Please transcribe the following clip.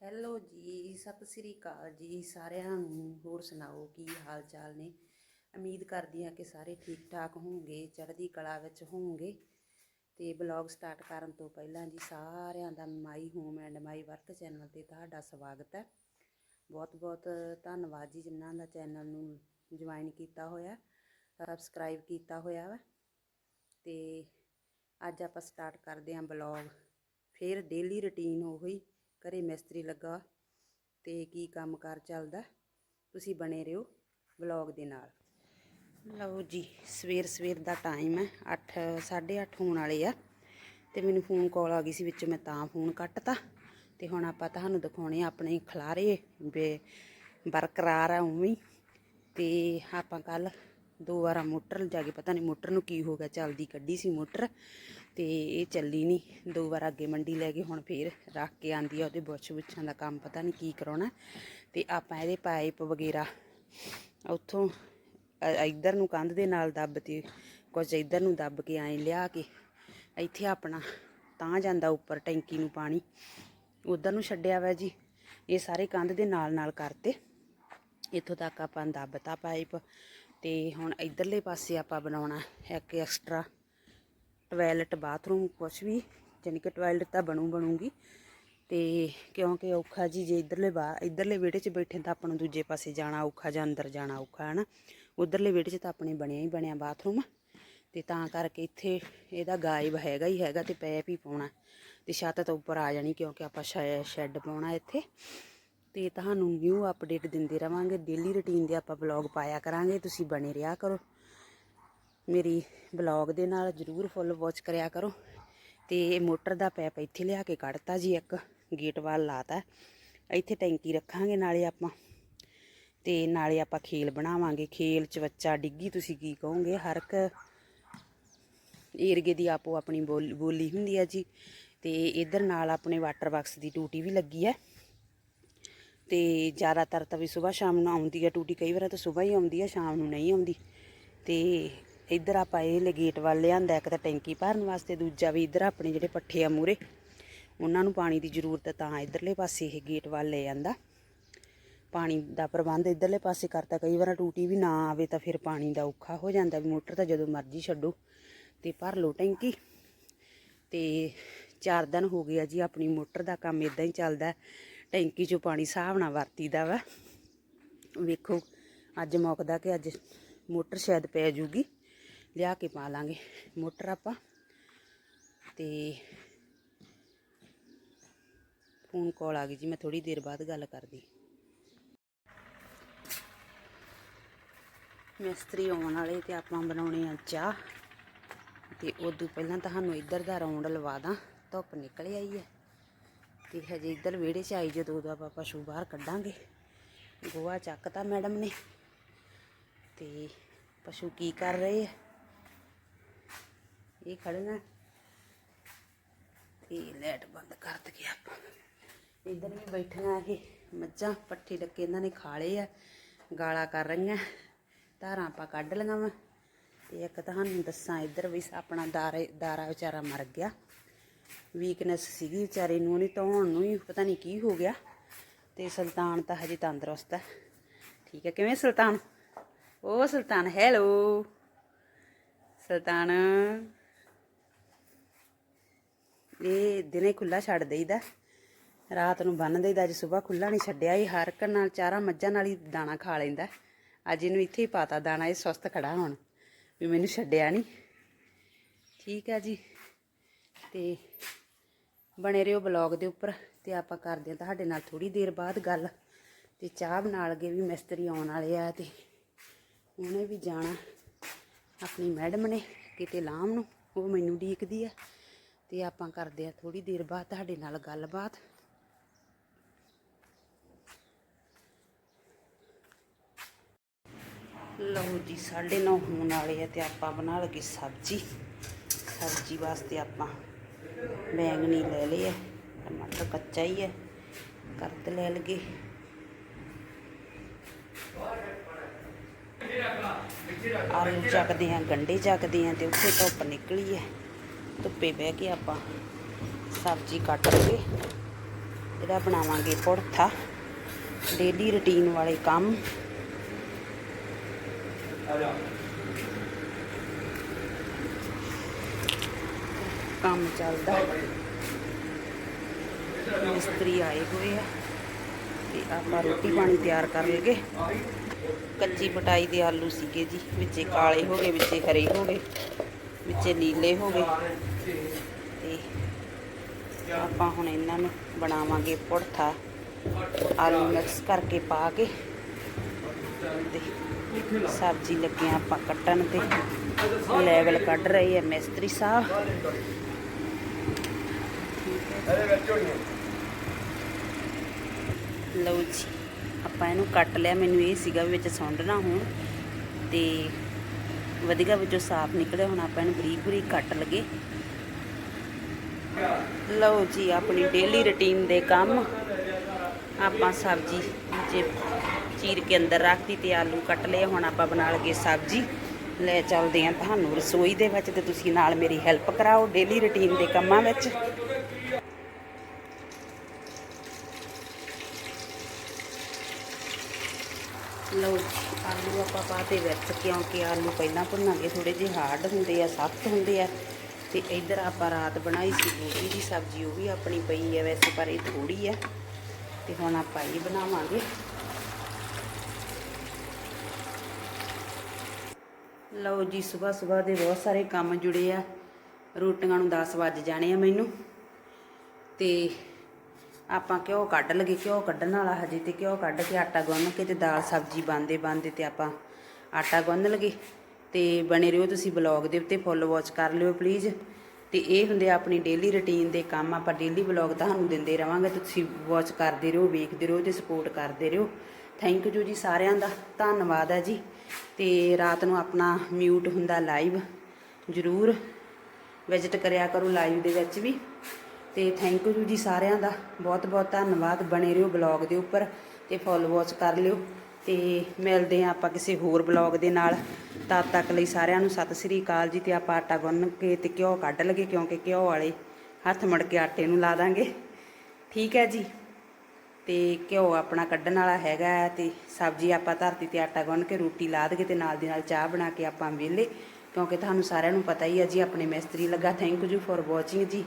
Hello ਜੀ, ਸਤਿ ਸ੍ਰੀ ਅਕਾਲ ਜੀ ਸਾਰਿਆਂ ਨੂੰ। ਹੋਰ ਸੁਣਾਓ, ਕੀ ਹਾਲ ਚਾਲ ਨੇ? ਉਮੀਦ ਕਰਦੀ ਹਾਂ ਕਿ ਸਾਰੇ ਠੀਕ ਠਾਕ ਹੋਵੋਗੇ ਚੜ੍ਹਦੀ ਕਲਾ ਵਿੱਚ ਹੋਵੋਗੇ ਤੇ ਬਲੌਗ ਸਟਾਰਟ ਕਰਨ ਤੋਂ ਪਹਿਲਾਂ ਜੀ ਸਾਰਿਆਂ ਦਾ my home and my work channel ਤੇ ਤੁਹਾਡਾ ਸਵਾਗਤ ਹੈ। ਬਹੁਤ ਬਹੁਤ ਧੰਨਵਾਦ ਜੀ ਜਿਨ੍ਹਾਂ ਦਾ ਚੈਨਲ ਨੂੰ ਜੁਆਇਨ ਕੀਤਾ ਹੋਇਆ, ਸਬਸਕ੍ਰਾਈਬ ਕੀਤਾ ਹੋਇਆ ਵਾ। ਤੇ ਅੱਜ ਆਪਾਂ ਸਟਾਰਟ ਕਰਦੇ ਹਾਂ ਬਲੌਗ। ਫਿਰ ਡੇਲੀ ਰੁਟੀਨ ਉਹੀ ਘਰੇ ਮਿਸਤਰੀ ਲੱਗਾ ਤੇ ਕੀ ਕੰਮਕਾਰ ਚੱਲਦਾ, ਤੁਸੀਂ ਬਣੇ ਰਹੋ ਬਲੌਗ ਦੇ ਨਾਲ। ਲਓ ਜੀ, ਸਵੇਰ ਸਵੇਰ ਦਾ ਟਾਈਮ ਹੈ 8 8:30 ਹੋਣ ਵਾਲੇ ਆ ਤੇ ਮੈਨੂੰ ਫੋਨ ਕਾਲ ਆ ਗਈ ਸੀ ਵਿੱਚ, ਮੈਂ ਤਾਂ ਫੋਨ ਕੱਟਤਾ ਤੇ ਹੁਣ ਆਪਾਂ ਤੁਹਾਨੂੰ ਦਿਖਾਉਣੇ ਆਪਣੇ ਖਲਾਰੇ ਬਰਕਰਾਰ ਆ ਉਵੇਂ ਹੀ ਤੇ ਆਪਾਂ ਕੱਲ ਦੋ ਵਾਰਾਂ ਮੋਟਰ ਜਾ ਕੇ, ਪਤਾ ਨਹੀਂ ਮੋਟਰ ਨੂੰ ਕੀ ਹੋ ਗਿਆ, ਚੱਲਦੀ ਕੱਢੀ ਸੀ ਮੋਟਰ ਤੇ ਇਹ ਚੱਲੀ ਨਹੀਂ ਦੋ ਵਾਰ ਅੱਗੇ ਮੰਡੀ ਲੈ ਕੇ ਹੁਣ ਫੇਰ ਰੱਖ ਕੇ ਆਂਦੀ ਆ ਉਹਦੇ ਬੁੱਛ ਬੁੱਛਾਂ ਦਾ ਕੰਮ, ਪਤਾ ਨਹੀਂ ਕੀ ਕਰਾਉਣਾ। ਤੇ ਆਪਾਂ ਇਹਦੇ ਪਾਈਪ ਵਗੈਰਾ ਉੱਥੋਂ ਇੱਧਰ ਨੂੰ ਕੰਧ ਦੇ ਨਾਲ ਦੱਬ ਤੇ ਕੁਝ ਇੱਧਰ ਨੂੰ ਦੱਬ ਕੇ ਐਂ ਲਿਆ ਕੇ ਇੱਥੇ ਆਪਣਾ ਤਾਂ ਜਾਂਦਾ ਉੱਪਰ ਟੈਂਕੀ ਨੂੰ ਪਾਣੀ। ਉਧਰ ਨੂੰ ਛੱਡਿਆ ਵਾ ਜੀ, ਇਹ ਸਾਰੇ ਕੰਧ ਦੇ ਨਾਲ ਨਾਲ ਕਰਤੇ। ਇੱਥੋਂ ਤੱਕ ਆਪਾਂ ਦੱਬਤਾ ਪਾਈਪ। ਤੇ ਹੁਣ ਇਧਰਲੇ ਪਾਸੇ ਆਪਾਂ ਬਣਾਉਣਾ ਇੱਕ ਐਕਸਟਰਾ ਟਾਇਲਟ ਬਾਥਰੂਮ ਕੁਛ ਵੀ, ਜਾਣੀ ਕਿ ਟਾਇਲਟ ਤਾਂ ਬਣੂ ਬਣੂਗੀ। ਤੇ ਕਿਉਂਕਿ ਔਖਾ ਜੀ, ਜੇ ਇਧਰਲੇ ਬਾ, ਇਧਰਲੇ ਵਿਹੜੇ 'ਚ ਬੈਠੇ ਤਾਂ ਆਪਾਂ ਨੂੰ ਦੂਜੇ ਪਾਸੇ ਜਾਣਾ ਔਖਾ ਜਾਂ ਅੰਦਰ ਜਾਣਾ ਔਖਾ ਹੈ ਨਾ ਉਧਰਲੇ ਵਿਹੜੇ 'ਚ ਤਾਂ ਆਪਣੇ ਬਣਿਆ ਹੀ ਬਣਿਆ ਬਾਥਰੂਮ ਤੇ ਤਾਂ ਕਰਕੇ ਇੱਥੇ ਇਹਦਾ ਗਾਇਬ ਹੈਗਾ ਹੀ ਹੈਗਾ ਤੇ ਪੈਪ ਹੀ ਪਾਉਣਾ। ਤੇ ਛੱਤ ਤੋਂ ਉੱਪਰ ਆ ਜਾਣੀ ਕਿਉਂਕਿ ਆਪਾਂ ਸ਼ੈ- ਸ਼ੈੱਡ ਪਾਉਣਾ ਇੱਥੇ। ਤੇ ਤੁਹਾਨੂੰ ਨਿਊ ਅਪਡੇਟ ਦਿੰਦੇ ਰਵਾਂਗੇ ਡੇਲੀ ਰੁਟੀਨ ਦੇ ਆਪਾਂ ਵਲੌਗ ਪਾਇਆ ਕਰਾਂਗੇ, ਤੁਸੀਂ ਬਣੇ ਰਿਹਾ ਕਰੋ। ਮੇਰੀ ਬਲੌਗ ਦੇ ਨਾਲ ਜਰੂਰ ਫੁੱਲ ਵਾਚ ਕਰਿਆ ਕਰੋ। ਤੇ ਇਹ ਮੋਟਰ ਦਾ ਪੈਪ ਇੱਥੇ ਲਿਆ ਕੇ ਕੱਢਤਾ ਜੀ, ਇੱਕ ਗੇਟ ਵੱਲ ਲਾਤਾ। ਇੱਥੇ ਟੈਂਕੀ ਰੱਖਾਂਗੇ, ਨਾਲੇ ਆਪਾਂ। ਤੇ ਨਾਲੇ ਆਪਾਂ ਖੇਲ ਬਣਾਵਾਂਗੇ। ਖੇਲ ਚਵੱਚਾ ਡਿੱਗੀ, ਤੁਸੀਂ ਕੀ ਕਹੋਗੇ? ਹਰ ਇੱਕ ਏਰਗੇ ਦੀ ਆਪੋ ਆਪਣੀ ਬੋਲ- ਬੋਲੀ ਹੁੰਦੀ ਹੈ ਜੀ। ਤੇ ਇਧਰ ਨਾਲ ਆਪਣੇ ਵਾਟਰ ਬਾਕਸ ਦੀ ਟੂਟੀ ਵੀ ਲੱਗੀ ਹੈ। ਤੇ ਜ਼ਿਆਦਾਤਰ ਤਾਂ ਵੀ ਸਵੇਰ ਸ਼ਾਮ ਨੂੰ ਆਉਂਦੀ ਆ ਟੂਟੀ ਕਈ ਵਾਰ ਤਾਂ ਸਵੇਰ ਹੀ ਆਉਂਦੀ ਆ, ਸ਼ਾਮ ਨੂੰ ਨਹੀਂ ਆਉਂਦੀ। ਤੇ ਇੱਧਰ ਆਪਾਂ ਇਹ ਲਗੇਟ ਵੱਲ ਲਿਆਂਦਾ, ਇੱਕ ਤਾਂ ਟੈਂਕੀ ਭਰਨ ਵਾਸਤੇ, ਦੂਜਾ ਵੀ ਇੱਧਰ ਆਪਣੇ ਜਿਹੜੇ ਪੱਠੇ ਆ ਮੂਰੇ ਉਹਨਾਂ ਨੂੰ ਪਾਣੀ ਦੀ ਜ਼ਰੂਰਤ ਤਾਂ ਇੱਧਰਲੇ ਪਾਸੇ ਇਹ ਗੇਟ ਵੱਲ ਲੈ ਜਾਂਦਾ ਪਾਣੀ ਦਾ ਪ੍ਰਬੰਧ ਇੱਧਰਲੇ ਪਾਸੇ ਕਰਤਾ, ਕਈ ਵਾਰ ਟੂਟੀ ਵੀ ਨਾ ਆਵੇ ਤਾਂ ਫਿਰ ਪਾਣੀ ਦਾ ਔਖਾ ਹੋ ਜਾਂਦਾ ਵੀ ਮੋਟਰ ਤਾਂ ਜਦੋਂ ਮਰਜ਼ੀ ਛੱਡੋ, ਤੇ ਭਰ ਲਓ ਟੈਂਕੀ। ਤੇ ਚਾਰ ਦਿਨ ਹੋ ਗਿਆ ਜੀ, ਆਪਣੀ ਮੋਟਰ ਦਾ ਕੰਮ ਇਦਾਂ ਹੀ ਚੱਲਦਾ। ਟੈਂਕੀ 'ਚੋਂ ਪਾਣੀ ਹਿਸਾਬ ਨਾਲ ਵਰਤੀਦਾ ਵਾ। ਵੇਖੋ, ਅੱਜ ਮੁੱਕਦਾ ਕਿ ਅੱਜ ਮੋਟਰ ਸ਼ਾਇਦ ਪੈ ਜੂਗੀ। ਲਿਆ ਕੇ ਪਾ ਲਾਂਗੇ ਮੋਟਰ ਆਪਾਂ। ਤੇ ਫੋਨ ਕਾਲ ਆ ਗਈ ਜੀ, ਮੈਂ ਥੋੜੀ ਦੇਰ ਬਾਅਦ ਗੱਲ ਕਰਦੀ। ਮਿਸਤਰੀ ਆਉਣ ਵਾਲੇ ਤੇ ਆਪਾਂ ਬਣਾਉਣੇ ਆ ਚਾਹ। ਤੇ ਉਦੋਂ ਪਹਿਲਾਂ ਤੁਹਾਨੂੰ ਇੱਧਰ ਦਾ ਰਾਉਂਡ ਲਵਾ ਦਾਂ। ਧੁੱਪ ਨਿਕਲ ਆਈ ਹੈ। ਤੇ ਹਜੇ ਇੱਧਰ ਵਿਹੜੇ 'ਚ ਆਈ ਜਦੋਂ ਉਦੋਂ ਆਪਾਂ ਪਸ਼ੂ ਬਾਹਰ ਕੱਢਾਂਗੇ। ਗੋਹਾ ਚੱਕਤਾ ਮੈਡਮ ਨੇ। ਤੇ ਪਸ਼ੂ ਕੀ ਕਰ ਰਹੇ ਆ? ਇਹ ਖੜੀਆਂ ਤੇ ਲੈਟ ਬੰਦ ਕਰ ਦਈਏ ਆਪਾਂ। ਇੱਧਰ ਵੀ ਬੈਠਣਾ ਇਹ ਮੱਝਾਂ, ਪੱਠੇ ਡੱਕੇ ਇਹਨਾਂ ਨੇ ਖਾ ਲਏ ਆ। ਗਾਲਾਂ ਕਰ ਰਹੀਆਂ। ਧਾਰਾਂ ਆਪਾਂ ਕੱਢ ਲਈਆਂ ਵਾ। ਤੇ ਇੱਕ ਤੁਹਾਨੂੰ ਦੱਸਾਂ, ਇੱਧਰ ਵੀ ਆਪਣਾ ਦਾਰੇ ਦਾਰਾ ਵਿਚਾਰਾ ਮਰ ਗਿਆ। ਵੀਕਨੈਸ ਸੀਗੀ ਵਿਚਾਰੇ ਨੂੰ, ਉਹਨੇ ਧੌਣ ਨੂੰ ਹੀ, ਪਤਾ ਨਹੀਂ ਕੀ ਹੋ ਗਿਆ। ਤੇ ਸੁਲਤਾਨ ਤਾਂ ਹਜੇ ਤੰਦਰੁਸਤ ਹੈ। ਠੀਕ ਹੈ, ਕਿਵੇਂ ਸੁਲਤਾਨ? ਉਹ ਸੁਲਤਾਨ ਹੈਲੋ ਸੁਲਤਾਨ। ਇਹ ਦਿਨੇ ਖੁੱਲਾ ਛੱਡ ਦੇਈਦਾ। ਰਾਤ ਨੂੰ ਬੰਨ ਦੇਈਦਾ, ਅੱਜ ਸਵੇਰ ਖੁੱਲਾ ਨਹੀਂ ਛੱਡਿਆ। ਇਹ ਹਰ ਇੱਕ ਨਾਲ ਚਾਰਾਂ ਮੱਝਾਂ ਨਾਲ ਹੀ ਦਾਣਾ ਖਾ ਲੈਂਦਾ। ਅੱਜ ਇਹਨੂੰ ਇੱਥੇ ਹੀ ਪਾਤਾ ਦਾਣਾ, ਇਹ ਸੁਸਤ ਖੜਾ ਹੁਣ, ਵੀ ਮੈਨੂੰ ਛੱਡਿਆ ਨਹੀਂ। ਠੀਕ ਹੈ ਜੀ। ਤੇ ਬਣੇ ਰਹੋ ਬਲੌਗ ਦੇ ਉੱਪਰ ਤੇ ਆਪਾਂ ਕਰਦੇ ਹਾਂ ਤੁਹਾਡੇ ਨਾਲ ਥੋੜੀ ਦੇਰ ਬਾਅਦ ਗੱਲ ਤੇ ਚਾਹ ਬਣਾ ਲਗੇ ਵੀ ਮਿਸਤਰੀ ਆਉਣ ਵਾਲੇ ਆ ਤੇ ਉਹਨੇ ਵੀ ਜਾਣਾ ਆਪਣੀ ਮੈਡਮ ਨੇ ਕਿਤੇ ਲਾਮ ਨੂੰ, ਉਹ ਮੈਨੂੰ ਡੀਕਦੀ ਆ ਤੇ ਆਪਾਂ ਕਰਦੇ ਆ ਥੋੜੀ ਦੇਰ ਬਾਅਦ ਤੁਹਾਡੇ ਨਾਲ ਗੱਲਬਾਤ। ਲਓ ਜੀ 9:30 ਹੋਣ ਵਾਲੇ ਆ ਤੇ ਆਪਾਂ ਬਣਾ ਲਗੇ ਸਬਜ਼ੀ। ਸਬਜ਼ੀ ਵਾਸਤੇ ਆਪਾਂ ਬੈਂਗਣੀ ਲੈ ਲਏ ਆ। ਟਮਾਟਰ ਕੱਚਾ ਹੀ ਹੈ ਕਰਦ ਲੈ ਲਗੇ। ਆਲੂ ਚੱਕਦੇ ਹਾਂ, ਗੰਡੇ ਚੱਕਦੇ ਹਾਂ ਤੇ ਉੱਥੇ ਧੁੱਪ ਨਿਕਲੀ ਹੈ ਧੁੱਪੇ ਬਹਿ ਕੇ ਆਪਾਂ ਸਬਜ਼ੀ ਕੱਟ ਲਗੇ ਇਹਦਾ ਬਣਾਵਾਂਗੇ ਪੁੜਥਾ ਡੇਲੀ ਰੁਟੀਨ ਵਾਲੇ ਕੰਮ। ਕੰਮ ਚੱਲਦਾ। ਮਿਸਤਰੀ ਆਏ ਹੋਏ ਆ। ਤੇ ਆਪਾਂ ਰੋਟੀ ਪਾਣੀ ਤਿਆਰ ਕਰ ਲਈਏ। ਕੱਚੀ ਪਟਾਈ ਦੇ ਆਲੂ ਸੀਗੇ ਜੀ, ਵਿੱਚੇ ਕਾਲੇ ਹੋ ਗਏ, ਵਿੱਚੇ ਹਰੇ ਹੋ ਗਏ, ਵਿੱਚੇ ਨੀਲੇ ਹੋ ਗਏ। ਤੇ ਆਪਾਂ ਹੁਣ ਇਹਨਾਂ ਨੂੰ ਬਣਾਵਾਂਗੇ ਪੁੜਥਾ। ਆਲੂ ਮਿਕਸ ਕਰਕੇ ਪਾ ਕੇ ਤੇ ਸਬਜ਼ੀ ਲੱਗੀਆਂ ਆਪਾਂ ਕੱਟਣ ਤੇ। ਲੈਵਲ ਕੱਢ ਰਹੇ ਆ ਮਿਸਤਰੀ ਸਾਹਿਬ। ਲਓ ਜੀ, ਆਪਾਂ ਇਹਨੂੰ ਕੱਟ ਲਿਆ। ਮੈਨੂੰ ਇਹ ਸੀਗਾ ਵੀ ਵਿੱਚ ਸੁੰਡ ਨਾ ਹੋਣ ਤੇ ਵਧੀਆ ਵਿੱਚੋਂ ਸਾਫ਼ ਨਿਕਲਿਆ। ਹੁਣ ਆਪਾਂ ਇਹਨੂੰ ਬਰੀਕ ਬਰੀਕ ਕੱਟ ਲਗੇ। ਲਓ ਜੀ, ਆਪਣੀ ਡੇਲੀ ਰੁਟੀਨ ਦੇ ਕੰਮ। ਆਪਾਂ ਸਬਜ਼ੀ ਜੇ ਚੀਰ ਕੇ ਅੰਦਰ ਰੱਖਤੀ ਤੇ ਆਲੂ ਕੱਟ ਲਏ। ਹੁਣ ਆਪਾਂ ਬਣਾ ਲਗੇ ਸਬਜ਼ੀ। ਲੈ ਚੱਲਦੇ ਆਂ ਤੁਹਾਨੂੰ ਰਸੋਈ ਦੇ ਵਿੱਚ ਤੇ ਤੁਸੀਂ ਨਾਲ ਮੇਰੀ ਹੈਲਪ ਕਰਾਓ ਡੇਲੀ ਰੁਟੀਨ ਦੇ ਕੰਮਾਂ ਵਿੱਚ। ਲਓ ਜੀ, ਆਲੂ ਆਪਾਂ ਪਾਤੇ ਵਿੱਚ ਕਿਉਂਕਿ ਆਲੂ ਪਹਿਲਾਂ ਭੁੰਨਾਂਗੇ ਥੋੜੇ ਜਿਹੇ ਹਾਰਡ ਹੁੰਦੇ ਆ ਸਖਤ ਹੁੰਦੇ ਆ। ਤੇ ਇੱਧਰ ਆਪਾਂ ਰਾਤ ਬਣਾਈ ਸੀ ਗੋਭੀ ਦੀ ਸਬਜ਼ੀ ਉਹ ਵੀ ਆਪਣੀ ਪਈ ਆ ਵੈਸੇ ਪਰ ਇਹ ਥੋੜੀ ਆ। ਤੇ ਹੁਣ ਆਪਾਂ ਇਹ ਬਣਾਵਾਂਗੇ। ਲਓ ਜੀ ਸਵੇਰ ਸਵੇਰ ਦੇ ਬਹੁਤ ਸਾਰੇ ਕੰਮ ਜੁੜੇ ਆ। ਰੋਟੀਆਂ ਨੂੰ 10 ਵੱਜ ਜਾਣੇ ਆ ਮੈਨੂੰ। ਤੇ ਆਪਾਂ ਘਿਓ ਕੱਢ ਲਗੇ ਘਿਓ ਕੱਢਣ ਵਾਲਾ ਹਜੇ ਤੇ ਘਿਓ ਕੱਢ ਕੇ ਆਟਾ ਗੁੰਨ ਕੇ ਤੇ ਦਾਲ ਸਬਜ਼ੀ ਬਣਦੇ ਬਣਦੇ ਤੇ ਆਪਾਂ ਆਟਾ ਗੁੰਨ ਲਗੇ ਤੇ ਬਣੇ ਰਹੋ ਤੁਸੀਂ ਬਲੌਗ ਦੇ ਉੱਤੇ, ਫੁੱਲ ਵਾਚ ਕਰ ਲਿਓ ਪਲੀਜ਼ ਤੇ ਇਹ ਹੁੰਦੇ ਆ ਆਪਣੀ ਡੇਲੀ ਰੁਟੀਨ ਦੇ ਕੰਮ, ਆਪਾਂ ਡੇਲੀ ਬਲੌਗ ਤੁਹਾਨੂੰ ਦਿੰਦੇ ਰਵਾਂਗੇ। ਤੁਸੀਂ ਵਾਚ ਕਰਦੇ ਰਹੋ, ਵੇਖਦੇ ਰਹੋ ਤੇ ਸਪੋਰਟ ਕਰਦੇ ਰਹੋ। ਥੈਂਕ ਯੂ ਜੀ ਸਾਰਿਆਂ ਦਾ, ਧੰਨਵਾਦ ਹੈ ਜੀ। ਤੇ ਰਾਤ ਨੂੰ ਆਪਣਾ ਮਿਊਟ ਹੁੰਦਾ ਲਾਈਵ ਜ਼ਰੂਰ। ਵਿਜ਼ਿਟ ਕਰਿਆ ਕਰੋ ਲਾਈਵ ਦੇ ਵਿੱਚ ਵੀ। ਤੇ ਥੈਂਕ ਯੂ ਜੀ ਸਾਰਿਆਂ ਦਾ। ਬਹੁਤ ਬਹੁਤ ਧੰਨਵਾਦ। ਬਣੇ ਰਹੋ ਬਲੌਗ ਦੇ ਉੱਪਰ ਤੇ ਫੋਲੋ ਵਾਚ ਕਰ ਲਿਓ। ਤੇ ਮਿਲਦੇ ਹਾਂ ਆਪਾਂ ਕਿਸੇ ਹੋਰ ਬਲੌਗ ਦੇ ਨਾਲ। ਤਦ ਤੱਕ ਲਈ ਸਾਰਿਆਂ ਨੂੰ ਸਤਿ ਸ੍ਰੀ ਅਕਾਲ ਜੀ ਤੇ ਆਪਾਂ ਆਟਾ ਗੁੰਨ ਕੇ ਤੇ ਘਿਓ ਕੱਢ ਲਗੇ ਕਿਉਂਕਿ ਘਿਓ ਵਾਲੇ ਹੱਥ ਮੜ ਕੇ ਆਟੇ ਨੂੰ ਲਾ ਦਾਂਗੇ। ਠੀਕ ਹੈ ਜੀ? ਤੇ ਘਿਓ ਆਪਣਾ ਕੱਢਣ ਵਾਲਾ ਹੈਗਾ ਹੈ ਤੇ ਸਬਜ਼ੀ ਆਪਾਂ ਧਰਤੀ ਤੇ ਆਟਾ ਗੁੰਨ ਕੇ ਰੋਟੀ ਲਾ ਦਗੇ ਤੇ ਨਾਲ ਦੀ ਨਾਲ ਚਾਹ ਬਣਾ ਕੇ ਆਪਾਂ ਵਿਹਲੇ। ਕਿਉਂਕਿ ਤੁਹਾਨੂੰ ਸਾਰਿਆਂ ਨੂੰ ਪਤਾ ਹੀ ਹੈ ਜੀ, ਆਪਣੇ ਮਿਸਤਰੀ ਲੱਗਾ। ਥੈਂਕ ਯੂ ਫॉर ਵਾਚਿੰਗ ਜੀ।